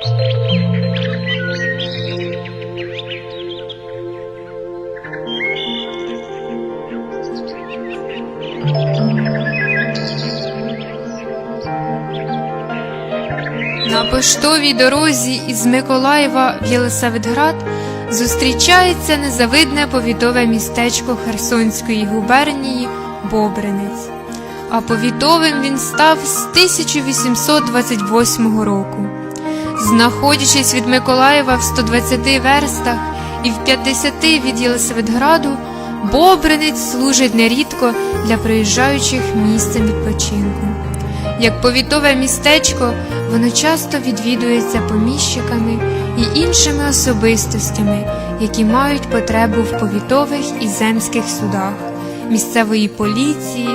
На поштовій дорозі із Миколаєва в Єлисаветград зустрічається незавидне повітове містечко Херсонської губернії Бобринець. А повітовим він став з 1828 року. Знаходячись від Миколаєва в 120 верстах і в 50 від Єлисаветграду, Бобринець служить нерідко для проїжджаючих місцем відпочинку. Як повітове містечко, воно часто відвідується поміщиками і іншими особистостями, які мають потребу в повітових і земських судах, місцевої поліції,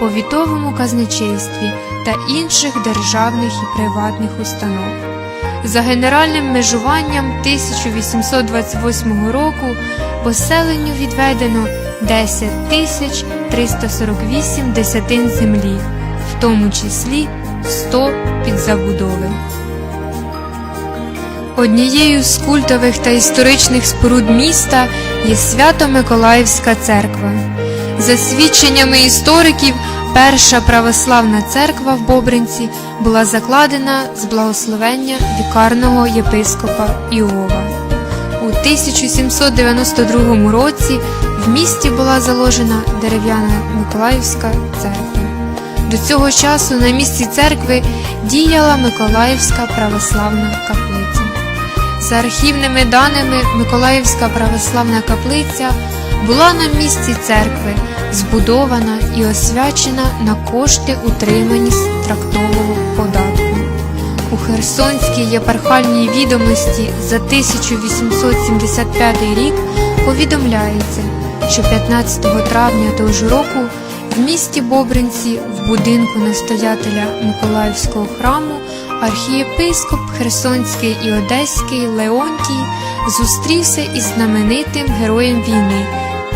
повітовому казначействі та інших державних і приватних установ. За генеральним межуванням 1828 року поселенню відведено 10 тисяч 348 десятин землі, в тому числі 100 під забудови. Однією з культових та історичних споруд міста є Свято-Миколаївська церква. За свідченнями істориків, перша православна церква в Бобринці була закладена з благословення вікарного єпископа Іова. У 1792 році в місті була заложена дерев'яна Миколаївська церква. До цього часу на місці церкви діяла Миколаївська православна каплиця. За архівними даними, Миколаївська православна каплиця була на місці церкви, збудована і освячена на кошти, утримані з трактового податку. У Херсонській єпархальній відомості за 1875 рік повідомляється, що 15 травня того ж року в місті Бобринці в будинку настоятеля Миколаївського храму архієпископ Херсонський і Одеський Леонтій зустрівся із знаменитим героєм війни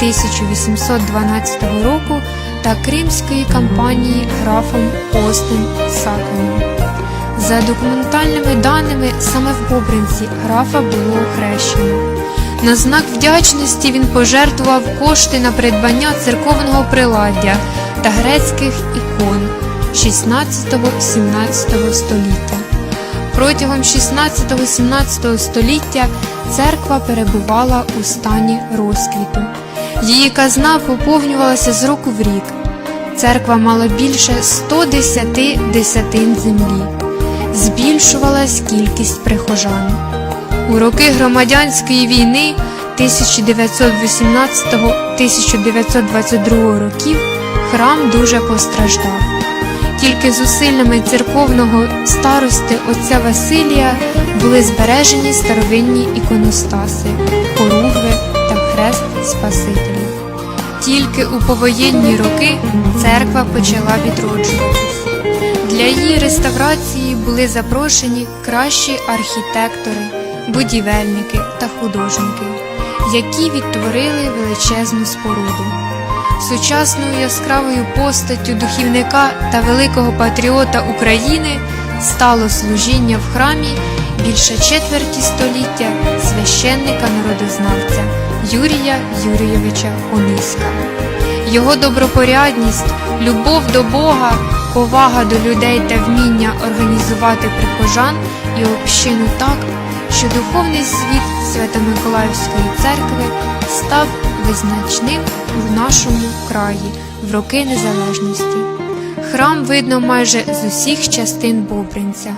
1812 року та Кримської кампанії графом Остин Саканом. За документальними даними, саме в Бобринці графа було охрещено. На знак вдячності він пожертвував кошти на придбання церковного приладдя та грецьких ікон 16-17 століття. Протягом 16-17 століття церква перебувала у стані розквіту. Її казна поповнювалася з року в рік. Церква мала більше 110 десятин землі. Збільшувалась кількість прихожан. У роки громадянської війни 1918-1922 років храм дуже постраждав. Тільки зусиллями церковного старости отця Василія були збережені старовинні іконостаси, хоругви та хрест Спасителя. Тільки у повоєнні роки церква почала відроджуватись. Для її реставрації були запрошені кращі архітектори, будівельники та художники, які відтворили величезну споруду. Сучасною яскравою постаттю духівника та великого патріота України стало служіння в храмі більше четверті століття священника народознавця Юрія Юрійовича Ониська. Його добропорядність, любов до Бога, повага до людей та вміння організувати прихожан і общину так, що духовний світ Свято-Миколаївської церкви став визначним в нашому краї в роки незалежності. Храм видно майже з усіх частин Бобринця.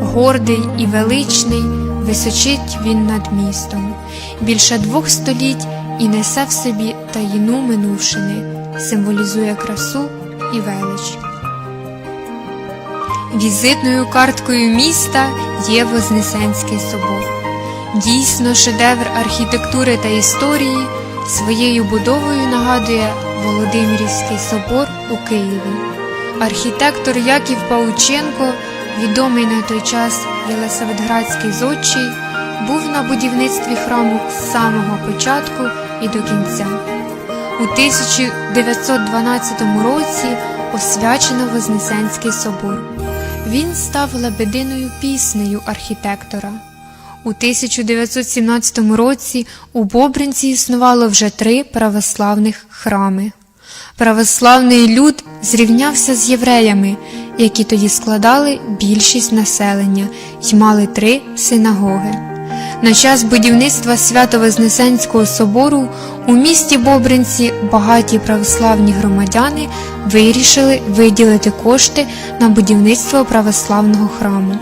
Гордий і величний, височить він над містом, більше двох століть і несе в собі таїну минувшини, символізує красу і велич. Візитною карткою міста є Вознесенський собор. Дійсно, шедевр архітектури та історії своєю будовою нагадує Володимирівський собор у Києві. Архітектор Яків Паученко, відомий на той час Єлисаветградський зодчий, був на будівництві храму з самого початку і до кінця. У 1912 році освячено Вознесенський собор. Він став лебединою піснею архітектора. У 1917 році у Бобринці існувало вже три православних храми. Православний люд зрівнявся з євреями які тоді складали більшість населення й мали три синагоги. На час будівництва Свято-Вознесенського собору у місті Бобринці багаті православні громадяни вирішили виділити кошти на будівництво православного храму.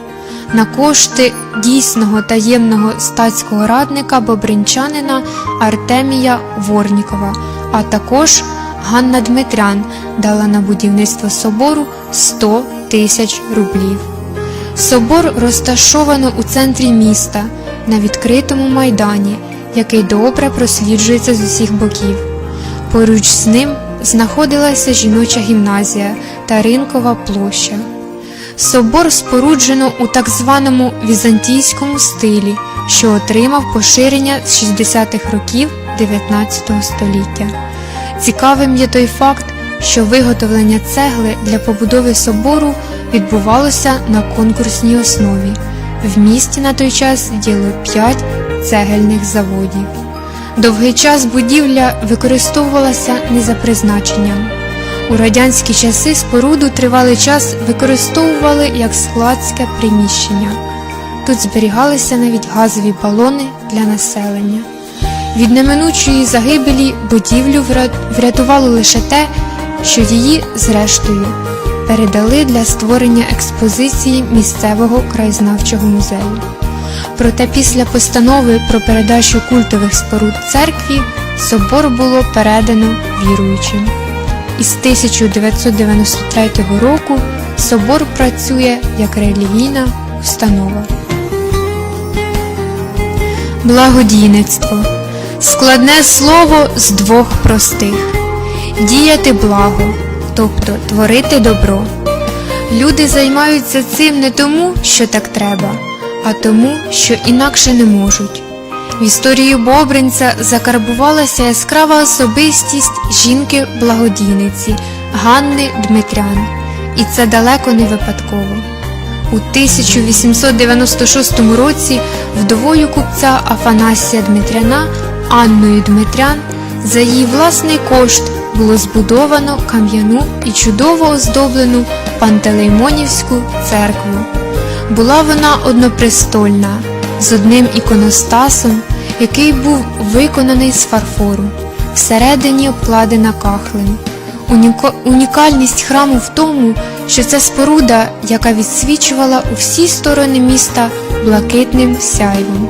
На кошти дійсного таємного статського радника бобринчанина Артемія Ворнікова, а також Ганна Дмитрян дала на будівництво собору 100 тисяч рублів. Собор розташовано у центрі міста на відкритому майдані, який добре просліджується з усіх боків. Поруч з ним знаходилася жіноча гімназія та ринкова площа. Собор споруджено у так званому візантійському стилі, що отримав поширення з 60-х років 19 століття. Цікавим є той факт, що виготовлення цегли для побудови собору відбувалося на конкурсній основі. В місті на той час діяло 5 цегельних заводів. Довгий час будівля використовувалася не за призначенням. У радянські часи споруду тривалий час використовували як складське приміщення. Тут зберігалися навіть газові балони для населення. Від неминучої загибелі будівлю врятувало лише те, що її, зрештою, передали для створення експозиції місцевого краєзнавчого музею. Проте після постанови про передачу культових споруд церкві собор було передано віруючим. Із 1993 року собор працює як релігійна установа. Благодійництво складне слово з двох простих діяти благо, тобто творити добро. Люди займаються цим не тому, що так треба, а тому, що інакше не можуть. В історії Бобринця закарбувалася яскрава особистість жінки-благодійниці Ганни Дмитрян, і це далеко не випадково. У 1896 році вдовою купця Афанасія Дмитряна Анною Дмитрян за її власний кошт було збудовано кам'яну і чудово оздоблену Пантелеймонівську церкву. Була вона однопрестольна з одним іконостасом, який був виконаний з фарфору, всередині обкладена кахлем. Унікальність храму в тому, що це споруда, яка відсвічувала у всі сторони міста блакитним сяйвом.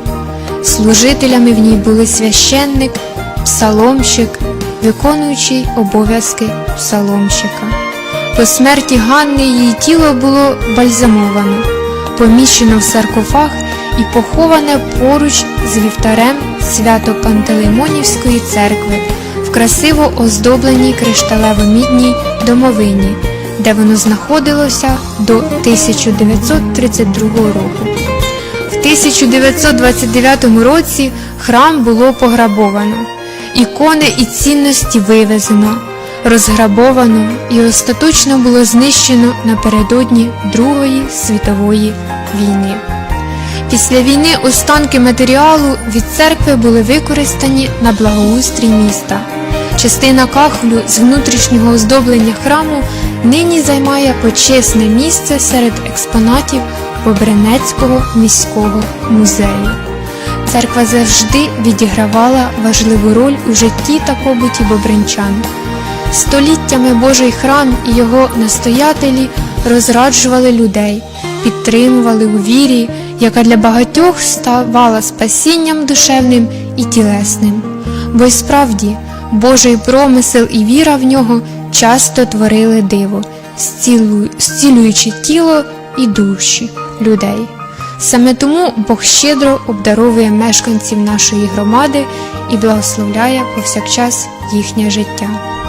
Служителями в ній були священник, псаломщик, виконуючий обов'язки псаломщика. По смерті Ганни її тіло було бальзамовано, поміщено в саркофаг і поховане поруч з вівтарем Свято-Пантелеймонівської церкви в красиво оздобленій кришталево-мідній домовині, де воно знаходилося до 1932 року. В 1929 році храм було пограбовано, ікони і цінності вивезено, розграбовано і остаточно було знищено напередодні Другої світової війни. Після війни останки матеріалу від церкви були використані на благоустрій міста. Частина кахлю з внутрішнього оздоблення храму нині займає почесне місце серед експонатів Бобринецького міського музею. Церква завжди відігравала важливу роль у житті та побуті бобринчан. Століттями Божий храм і його настоятелі розраджували людей, підтримували у вірі, яка для багатьох ставала спасінням душевним і тілесним. Бо й справді Божий промисел і віра в нього часто творили диво, зцілюючи тіло і душі людей. Саме тому Бог щедро обдаровує мешканців нашої громади і благословляє повсякчас їхнє життя.